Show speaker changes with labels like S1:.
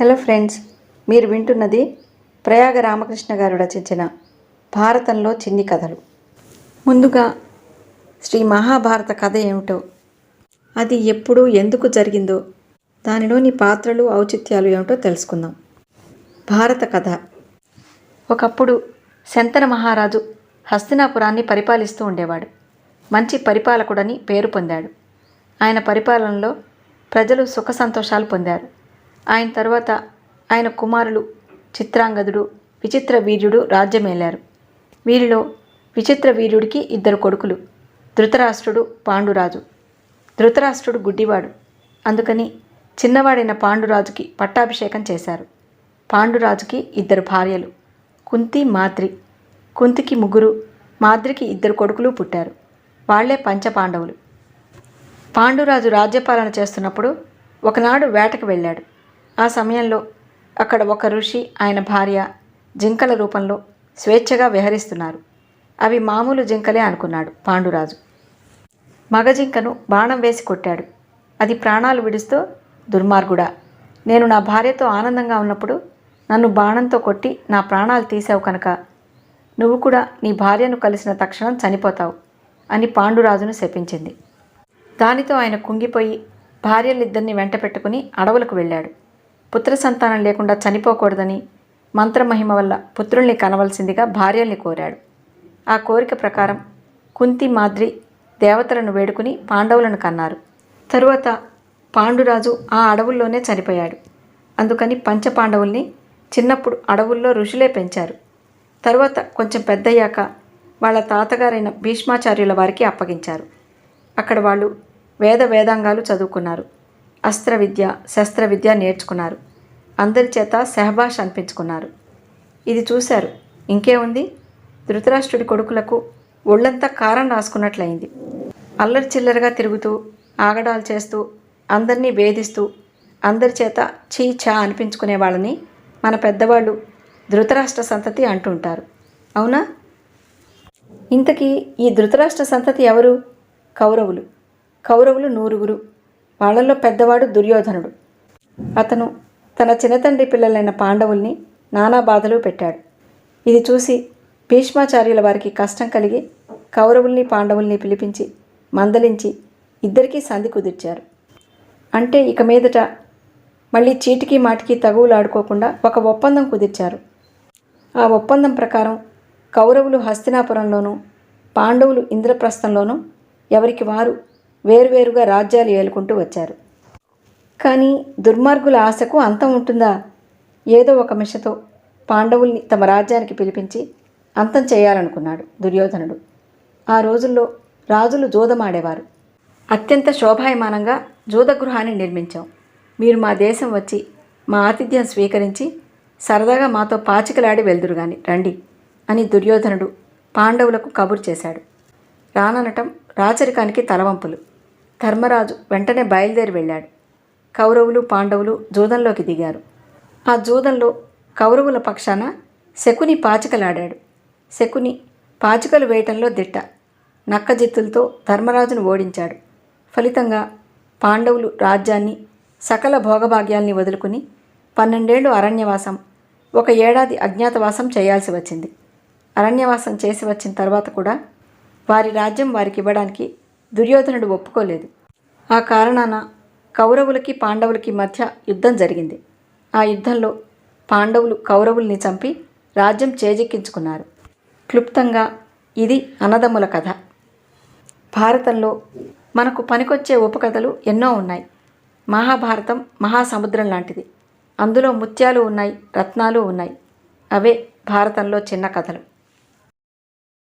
S1: Hello friends మీరు వింటున్నది ప్రయాగ రామకృష్ణ గారు రచించిన భారతంలో చిన్ని కథలు. ముందుగా శ్రీ మహాభారత కథ ఏమిటో అది ఎప్పుడు ఎందుకు జరిగిందో దానిలోని పాత్రలు ఔచిత్యాలు ఏమిటో తెలుసుకుందాం. భారత కథ. ఒకప్పుడు శంతన మహారాజు హస్తినాపురాన్ని పరిపాలిస్తూ ఉండేవాడు. మంచి పరిపాలకుడని పేరు పొందాడు. ఆయన పరిపాలనలో ప్రజలు సుఖ సంతోషాలు పొందారు. ఆయన తర్వాత ఆయన కుమారులు చిత్రాంగదుడు విచిత్ర వీర్యుడు రాజ్యమేలారు. వీరిలో విచిత్ర వీర్యుడికి ఇద్దరు కొడుకులు ధృతరాష్ట్రుడు పాండురాజు. ధృతరాష్ట్రుడు గుడ్డివాడు అందుకని చిన్నవాడైన పాండురాజుకి పట్టాభిషేకం చేశారు. పాండురాజుకి ఇద్దరు భార్యలు కుంతి మాద్రి. కుంతికి ముగ్గురు మాద్రికి ఇద్దరు కొడుకులు పుట్టారు. వాళ్ళే పంచపాండవులు. పాండురాజు రాజ్యపాలన చేస్తున్నప్పుడు ఒకనాడు వేటకు వెళ్ళాడు. ఆ సమయంలో అక్కడ ఒక ఋషి ఆయన భార్య జింకల రూపంలో స్వేచ్ఛగా విహరిస్తున్నారు. అవి మామూలు జింకలే అనుకున్నాడు పాండురాజు. మగ జింకను బాణం వేసి కొట్టాడు. అది ప్రాణాలు విడుస్తూ దుర్మార్గుడా నేను నా భార్యతో ఆనందంగా ఉన్నప్పుడు నన్ను బాణంతో కొట్టి నా ప్రాణాలు తీసావు కనుక నువ్వు కూడా నీ భార్యను కలిసిన తక్షణం చనిపోతావు అని పాండురాజును శపించింది. దానితో ఆయన కుంగిపోయి భార్యలిద్దరిని వెంట పెట్టుకుని అడవులకు వెళ్ళాడు. పుత్ర సంతానం లేకుండా చనిపోకూడదని మంత్రమహిమ వల్ల పుత్రుల్ని కనవలసిందిగా భార్యల్ని కోరాడు. ఆ కోరిక ప్రకారం కుంతి మాద్రి దేవతలను వేడుకుని పాండవులను కన్నారు. తరువాత పాండురాజు ఆ అడవుల్లోనే చనిపోయాడు. అందుకని పంచపాండవుల్ని చిన్నప్పుడు అడవుల్లో ఋషులే పెంచారు. తరువాత కొంచెం పెద్దయ్యాక వాళ్ళ తాతగారైన భీష్మాచార్యుల వారికి అప్పగించారు. అక్కడ వాళ్ళు వేద వేదాంగాలు చదువుకున్నారు. అస్త్ర విద్య శస్త్ర విద్య నేర్చుకున్నారు. అందరి చేత సహబాష్ అనిపించుకున్నారు. ఇది చూశారు. ఇంకేముంది ధృతరాష్ట్రుడి కొడుకులకు ఒళ్ళంతా కారం రాసుకున్నట్లయింది. అల్లరి చిల్లరగా తిరుగుతూ ఆగడాలు చేస్తూ అందరినీ వేధిస్తూ అందరి చేత చీ ఛా అనిపించుకునే వాళ్ళని మన పెద్దవాళ్ళు ధృతరాష్ట్ర సంతతి అంటుంటారు అవునా? ఇంతకీ ఈ ధృతరాష్ట్ర సంతతి ఎవరు? కౌరవులు. కౌరవులు నూరుగురు. వాళ్ళల్లో పెద్దవాడు దుర్యోధనుడు. అతను తన చిన్నతండ్రి పిల్లలైన పాండవుల్ని నానా బాధలు పెట్టాడు. ఇది చూసి భీష్మాచార్యుల వారికి కష్టం కలిగి కౌరవుల్ని పాండవుల్ని పిలిపించి మందలించి ఇద్దరికీ సంధి కుదిర్చారు. అంటే ఇక మీదట మళ్ళీ చీటికి మాటికి తగువులాడుకోకుండా ఒక ఒప్పందం కుదిర్చారు. ఆ ఒప్పందం ప్రకారం కౌరవులు హస్తినాపురంలోనూ పాండవులు ఇంద్రప్రస్థంలోనూ ఎవరికి వారు వేరువేరుగా రాజ్యాలు ఏలుకుంటూ వచ్చారు. కానీ దుర్మార్గుల ఆశకు అంతం ఉంటుందా? ఏదో ఒక మిషతో పాండవుల్ని తమ రాజ్యానికి పిలిపించి అంతం చేయాలనుకున్నాడు దుర్యోధనుడు. ఆ రోజుల్లో రాజులు జూదమాడేవారు. అత్యంత శోభాయమానంగా జూదగృహాన్ని నిర్మించాం. మీరు మా దేశం వచ్చి మా ఆతిథ్యం స్వీకరించి సరదాగా మాతో పాచికలాడి వెళ్దురుగాని రండి అని దుర్యోధనుడు పాండవులకు కబురు చేశాడు. రాననటం రాచరికానికి తలవంపులు. ధర్మరాజు వెంటనే బయలుదేరి వెళ్ళాడు. కౌరవులు పాండవులు జూదంలోకి దిగారు. ఆ జూదంలో కౌరవుల పక్షాన శకుని పాచికలాడాడు. శకుని పాచికలు వేయటంలో దిట్ట. నక్కజిత్తులతో ధర్మరాజును ఓడించాడు. ఫలితంగా పాండవులు రాజ్యాన్ని సకల భోగభాగ్యాల్ని వదులుకుని పన్నెండేళ్ళు అరణ్యవాసం ఒక ఏడాది అజ్ఞాతవాసం చేయాల్సి వచ్చింది. అరణ్యవాసం చేసి వచ్చిన తర్వాత కూడా వారి రాజ్యం వారికి ఇవ్వడానికి దుర్యోధనుడు ఒప్పుకోలేదు. ఆ కారణాన కౌరవులకి పాండవులకి మధ్య యుద్ధం జరిగింది. ఆ యుద్ధంలో పాండవులు కౌరవుల్ని చంపి రాజ్యం చేజిక్కించుకున్నారు. క్లుప్తంగా ఇది అన్నదమ్ముల కథ. భారతంలో మనకు పనికొచ్చే ఉపకథలు ఎన్నో ఉన్నాయి. మహాభారతం మహాసముద్రం లాంటిది. అందులో ముత్యాలు ఉన్నాయి రత్నాలు ఉన్నాయి. అవే భారతంలో చిన్న కథలు.